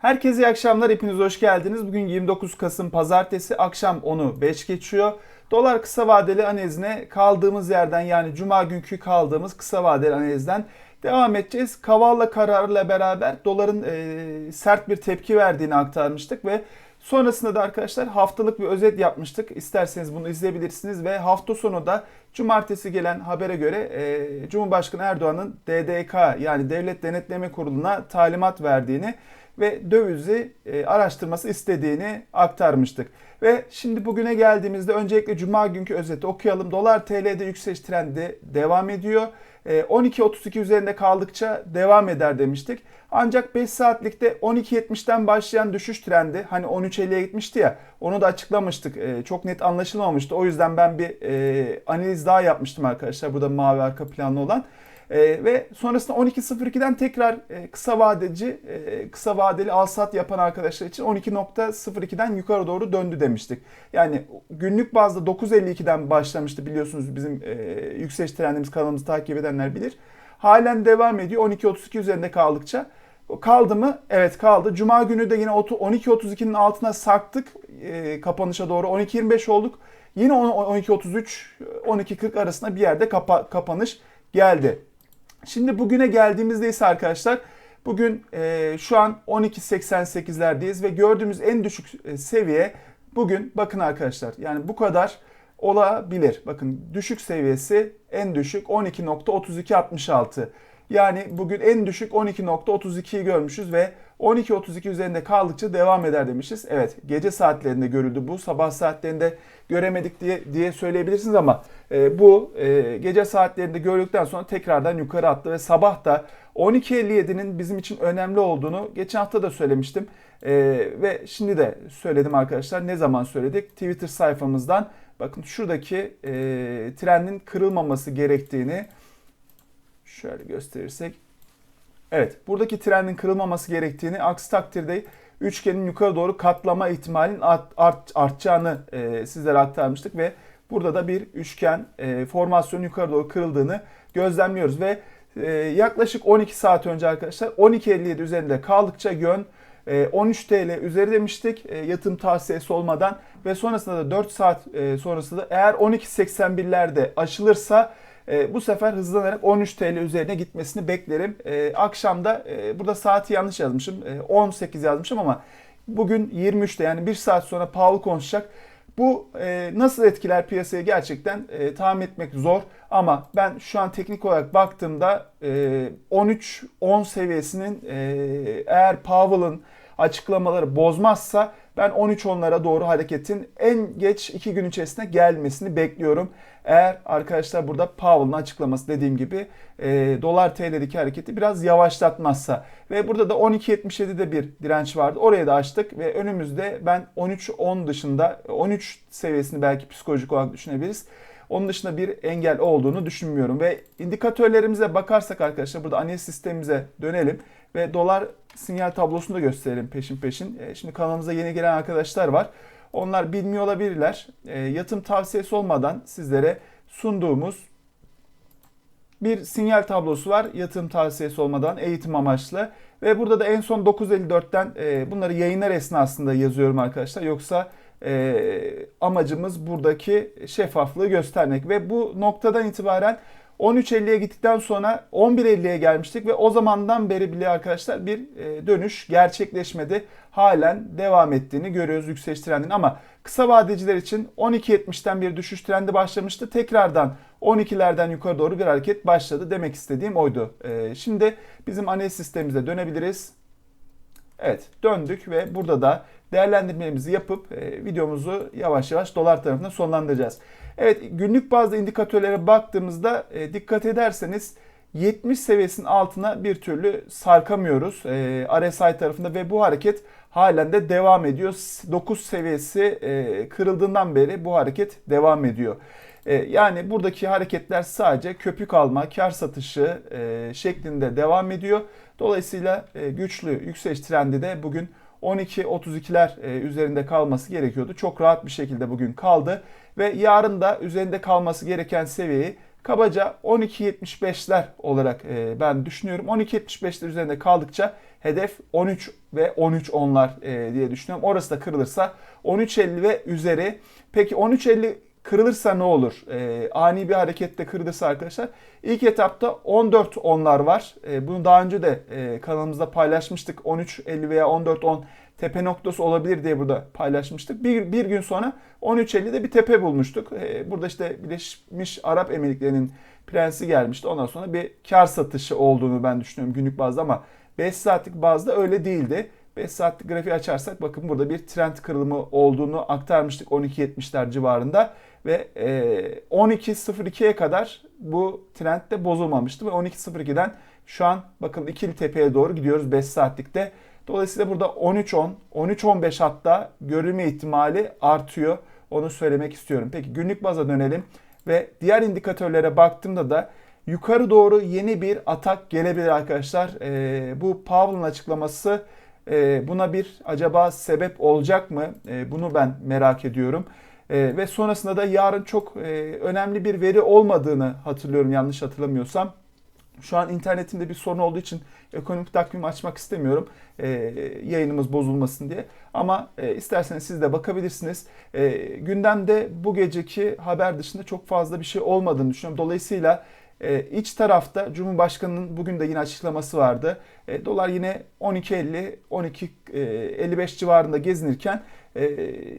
Herkese iyi akşamlar, hepiniz hoş geldiniz. Bugün 29 Kasım Pazartesi, akşam 10'u 5 geçiyor. Dolar kısa vadeli analizine kaldığımız yerden yani Cuma günkü kaldığımız kısa vadeli analizden devam edeceğiz. Kavala kararıyla beraber doların e, sert bir tepki verdiğini aktarmıştık ve sonrasında da arkadaşlar haftalık bir özet yapmıştık. İsterseniz bunu izleyebilirsiniz ve hafta sonu da cumartesi gelen habere göre e, Cumhurbaşkanı Erdoğan'ın DDK yani Devlet Denetleme Kurulu'na talimat verdiğini ve dövizi e, araştırması istediğini aktarmıştık. Ve şimdi bugüne geldiğimizde öncelikle Cuma günkü özeti okuyalım. Dolar TL'de yükseliş trendi devam ediyor. E, 12.32 üzerinde kaldıkça devam eder demiştik. Ancak 5 saatlikte 12.70'ten başlayan düşüş trendi hani 13.50'ye gitmişti ya onu da açıklamıştık. E, çok net anlaşılmamıştı. O yüzden ben bir e, analiz daha yapmıştım arkadaşlar. Burada mavi arka planlı olan. E, ve sonrasında 12.02'den tekrar e, kısa vadeci, e, kısa vadeli alsat yapan arkadaşlar için 12.02'den yukarı doğru döndü demiştik. Yani günlük bazda 9.52'den başlamıştı biliyorsunuz bizim e, yükseliş trendimiz kanalımızı takip edenler bilir. Halen devam ediyor 12.32 üzerinde kaldıkça. Kaldı mı? Evet kaldı. Cuma günü de yine 12.32'nin altına sarktık e, kapanışa doğru 12.25 olduk. Yine 12.33 12.40 arasında bir yerde kapa, kapanış geldi. Şimdi bugüne geldiğimizde ise arkadaşlar bugün e, şu an 12.88'lerdeyiz ve gördüğümüz en düşük e, seviye bugün bakın arkadaşlar yani bu kadar olabilir. Bakın düşük seviyesi en düşük 12.3266. Yani bugün en düşük 12.32'yi görmüşüz ve 12.32 üzerinde kaldıkça devam eder demişiz. Evet gece saatlerinde görüldü bu. Sabah saatlerinde göremedik diye diye söyleyebilirsiniz ama e, bu e, gece saatlerinde gördükten sonra tekrardan yukarı attı ve sabah da 12.57'nin bizim için önemli olduğunu geçen hafta da söylemiştim. E, ve şimdi de söyledim arkadaşlar. Ne zaman söyledik? Twitter sayfamızdan bakın şuradaki e, trendin kırılmaması gerektiğini şöyle gösterirsek Evet, buradaki trendin kırılmaması gerektiğini, aksi takdirde üçgenin yukarı doğru katlama ihtimalinin art, art, artacağını e, sizlere aktarmıştık ve burada da bir üçgen e, formasyonu yukarı doğru kırıldığını gözlemliyoruz ve e, yaklaşık 12 saat önce arkadaşlar 12.57 üzerinde kaldıkça yön 13 TL üzeri demiştik e, yatırım tavsiyesi olmadan ve sonrasında da 4 saat e, sonrasında eğer 12.81'lerde aşılırsa e, bu sefer hızlanarak 13 TL üzerine gitmesini beklerim. E, akşamda e, burada saati yanlış yazmışım. E, 18 yazmışım ama bugün 23'te yani 1 saat sonra Powell konuşacak. Bu e, nasıl etkiler piyasayı gerçekten e, tahmin etmek zor ama ben şu an teknik olarak baktığımda e, 13-10 seviyesinin e, eğer Powell'ın açıklamaları bozmazsa ben 13-10'lara doğru hareketin en geç 2 gün içerisinde gelmesini bekliyorum. Eğer arkadaşlar burada Powell'ın açıklaması dediğim gibi e, dolar TL'deki hareketi biraz yavaşlatmazsa ve burada da 12.77'de bir direnç vardı. Oraya da açtık ve önümüzde ben 13-10 dışında 13 seviyesini belki psikolojik olarak düşünebiliriz. Onun dışında bir engel olduğunu düşünmüyorum ve indikatörlerimize bakarsak arkadaşlar burada analiz sistemimize dönelim ve dolar sinyal tablosunu da gösterelim peşin peşin. E, şimdi kanalımıza yeni gelen arkadaşlar var. Onlar bilmiyor olabilirler. E, yatım tavsiyesi olmadan sizlere sunduğumuz bir sinyal tablosu var. Yatırım tavsiyesi olmadan eğitim amaçlı. Ve burada da en son 9.54'ten e, bunları yayınlar esnasında yazıyorum arkadaşlar. Yoksa e, amacımız buradaki şeffaflığı göstermek. Ve bu noktadan itibaren 13.50'ye gittikten sonra 11.50'ye gelmiştik ve o zamandan beri bile arkadaşlar bir e, dönüş gerçekleşmedi. Halen devam ettiğini görüyoruz yükseliş trendinin ama kısa vadeciler için 12.70'ten bir düşüş trendi başlamıştı. Tekrardan 12'lerden yukarı doğru bir hareket başladı. Demek istediğim oydu. E, şimdi bizim analiz sistemimize dönebiliriz. Evet döndük ve burada da değerlendirmemizi yapıp e, videomuzu yavaş yavaş dolar tarafına sonlandıracağız. Evet günlük bazda indikatörlere baktığımızda e, dikkat ederseniz 70 seviyesinin altına bir türlü sarkamıyoruz e, RSI tarafında ve bu hareket halen de devam ediyor. 9 seviyesi e, kırıldığından beri bu hareket devam ediyor. E, yani buradaki hareketler sadece köpük alma, kar satışı e, şeklinde devam ediyor. Dolayısıyla e, güçlü yükseliş trendi de bugün 12.32'ler e, üzerinde kalması gerekiyordu. Çok rahat bir şekilde bugün kaldı ve yarın da üzerinde kalması gereken seviyeyi kabaca 12.75'ler olarak ben düşünüyorum. 12.75'ler üzerinde kaldıkça hedef 13 ve 13 onlar e, diye düşünüyorum. Orası da kırılırsa 13.50 ve üzeri. Peki 13.50 kırılırsa ne olur? E, ani bir harekette kırılırsa arkadaşlar. İlk etapta 14 onlar var. E, bunu daha önce de e, kanalımızda paylaşmıştık. 13.50 veya 14.10 tepe noktası olabilir diye burada paylaşmıştık. Bir, bir gün sonra 13.50'de bir tepe bulmuştuk. Ee, burada işte Birleşmiş Arap Emirlikleri'nin prensi gelmişti. Ondan sonra bir kar satışı olduğunu ben düşünüyorum günlük bazda ama 5 saatlik bazda öyle değildi. 5 saatlik grafiği açarsak bakın burada bir trend kırılımı olduğunu aktarmıştık 12.70'ler civarında ve 12.02'ye kadar bu trend de bozulmamıştı ve 12.02'den şu an bakın ikili tepeye doğru gidiyoruz 5 saatlikte. Dolayısıyla burada 13-10, 13-15 hatta görülme ihtimali artıyor. Onu söylemek istiyorum. Peki günlük baza dönelim ve diğer indikatörlere baktığımda da yukarı doğru yeni bir atak gelebilir arkadaşlar. Ee, bu Powell'ın açıklaması e, buna bir acaba sebep olacak mı? E, bunu ben merak ediyorum. E, ve sonrasında da yarın çok e, önemli bir veri olmadığını hatırlıyorum yanlış hatırlamıyorsam. Şu an internetimde bir sorun olduğu için ekonomik takvim açmak istemiyorum. E, yayınımız bozulmasın diye. Ama e, isterseniz siz de bakabilirsiniz. Gündemde bu geceki haber dışında çok fazla bir şey olmadığını düşünüyorum. Dolayısıyla e, iç tarafta Cumhurbaşkanı'nın bugün de yine açıklaması vardı. E, dolar yine 12.50, 12.55 e, civarında gezinirken e,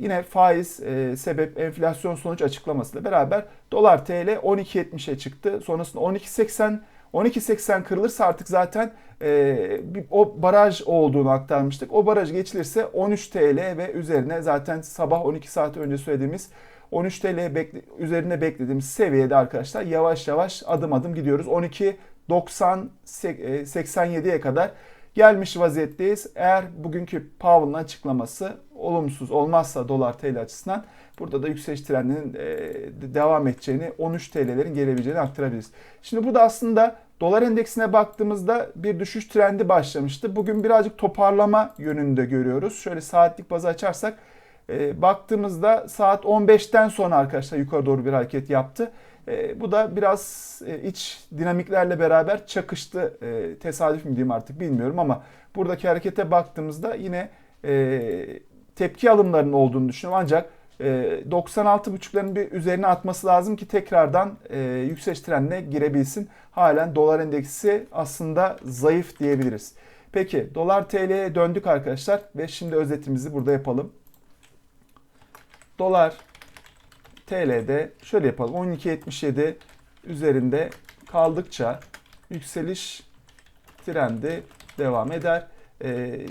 yine faiz e, sebep enflasyon sonuç açıklamasıyla beraber dolar TL 12.70'e çıktı. Sonrasında 12.80 12.80 kırılırsa artık zaten e, o baraj olduğunu aktarmıştık. O baraj geçilirse 13 TL ve üzerine zaten sabah 12 saat önce söylediğimiz 13 TL bekle, üzerine beklediğimiz seviyede arkadaşlar yavaş yavaş adım adım gidiyoruz. 12 90 87'ye kadar gelmiş vaziyetteyiz. Eğer bugünkü Powell'ın açıklaması olumsuz olmazsa dolar TL açısından burada da yükseliş trendinin e, devam edeceğini, 13 TL'lerin gelebileceğini aktarabiliriz. Şimdi burada aslında dolar endeksine baktığımızda bir düşüş trendi başlamıştı. Bugün birazcık toparlama yönünde görüyoruz. Şöyle saatlik bazı açarsak e, baktığımızda saat 15'ten sonra arkadaşlar yukarı doğru bir hareket yaptı. E, bu da biraz e, iç dinamiklerle beraber çakıştı. E, tesadüf mü diyeyim artık bilmiyorum ama buradaki harekete baktığımızda yine e, tepki alımlarının olduğunu düşünüyorum. Ancak e, 96.5'ların bir üzerine atması lazım ki tekrardan e, yükseliş trendine girebilsin. Halen dolar endeksi aslında zayıf diyebiliriz. Peki dolar TL'ye döndük arkadaşlar ve şimdi özetimizi burada yapalım. Dolar TL'de şöyle yapalım. 12.77 üzerinde kaldıkça yükseliş trendi devam eder. Ee,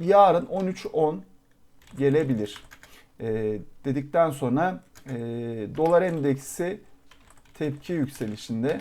yarın 13.10 gelebilir. Ee, dedikten sonra e, dolar endeksi tepki yükselişinde.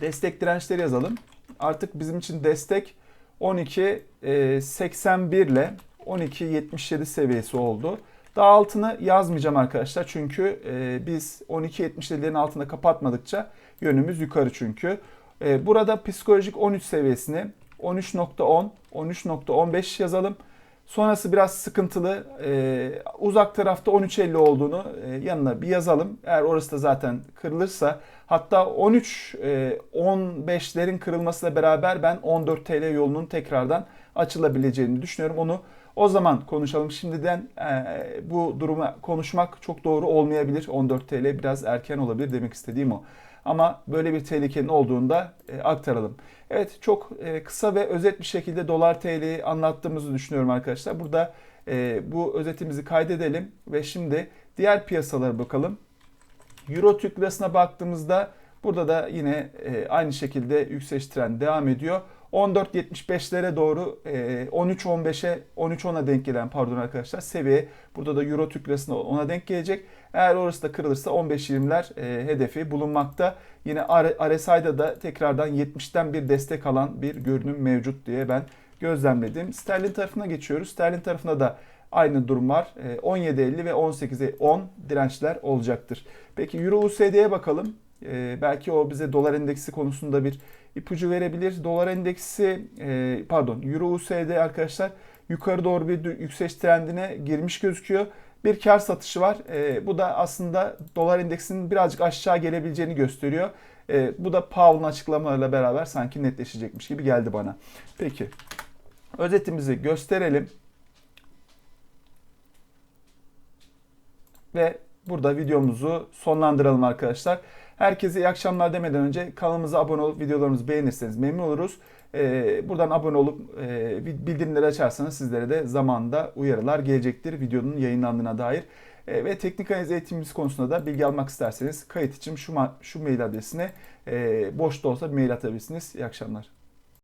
Destek dirençleri yazalım. Artık bizim için destek 12.81 e, ile 12.77 seviyesi oldu. Daha altını yazmayacağım arkadaşlar çünkü e, biz 12.77'lerin altında kapatmadıkça yönümüz yukarı çünkü. E, burada psikolojik 13 seviyesini 13.10, 13.15 yazalım. Sonrası biraz sıkıntılı. Ee, uzak tarafta 13.50 olduğunu e, yanına bir yazalım. Eğer orası da zaten kırılırsa hatta 13 e, 15'lerin kırılmasıyla beraber ben 14 TL yolunun tekrardan açılabileceğini düşünüyorum. Onu o zaman konuşalım. Şimdiden e, bu durumu konuşmak çok doğru olmayabilir. 14 TL biraz erken olabilir demek istediğim o. Ama böyle bir tehlikenin olduğunda e, aktaralım. Evet çok e, kısa ve özet bir şekilde dolar TL'yi anlattığımızı düşünüyorum arkadaşlar. Burada e, bu özetimizi kaydedelim ve şimdi diğer piyasalara bakalım. Euro Türk Lirası'na baktığımızda burada da yine e, aynı şekilde yükseliş trendi devam ediyor. 14.75'lere doğru 13.15'e 13.10'a denk gelen pardon arkadaşlar seviye burada da Euro Türk Lirası'na ona denk gelecek. Eğer orası da kırılırsa 15-20'ler e, hedefi bulunmakta. Yine RSI'da da tekrardan 70'ten bir destek alan bir görünüm mevcut diye ben gözlemledim. Sterlin tarafına geçiyoruz. Sterlin tarafında da aynı durum var. E, 17.50 ve 18'e 10 dirençler olacaktır. Peki Euro USD'ye bakalım. E, belki o bize dolar endeksi konusunda bir ipucu verebilir. Dolar endeksi e, pardon Euro USD arkadaşlar yukarı doğru bir yükseliş trendine girmiş gözüküyor. bir kar satışı var. E, bu da aslında dolar endeksinin birazcık aşağı gelebileceğini gösteriyor. Bu da Powell'ın açıklamalarıyla beraber sanki netleşecekmiş gibi geldi bana. Peki özetimizi gösterelim. Ve burada videomuzu sonlandıralım arkadaşlar. Herkese iyi akşamlar demeden önce kanalımıza abone olup videolarımızı beğenirseniz memnun oluruz. Ee, buradan abone olup e, bildirimleri açarsanız sizlere de zamanında uyarılar gelecektir videonun yayınlandığına dair. E, ve teknik analiz eğitimimiz konusunda da bilgi almak isterseniz kayıt için şu, şu mail adresine e, boş da olsa bir mail atabilirsiniz. İyi akşamlar.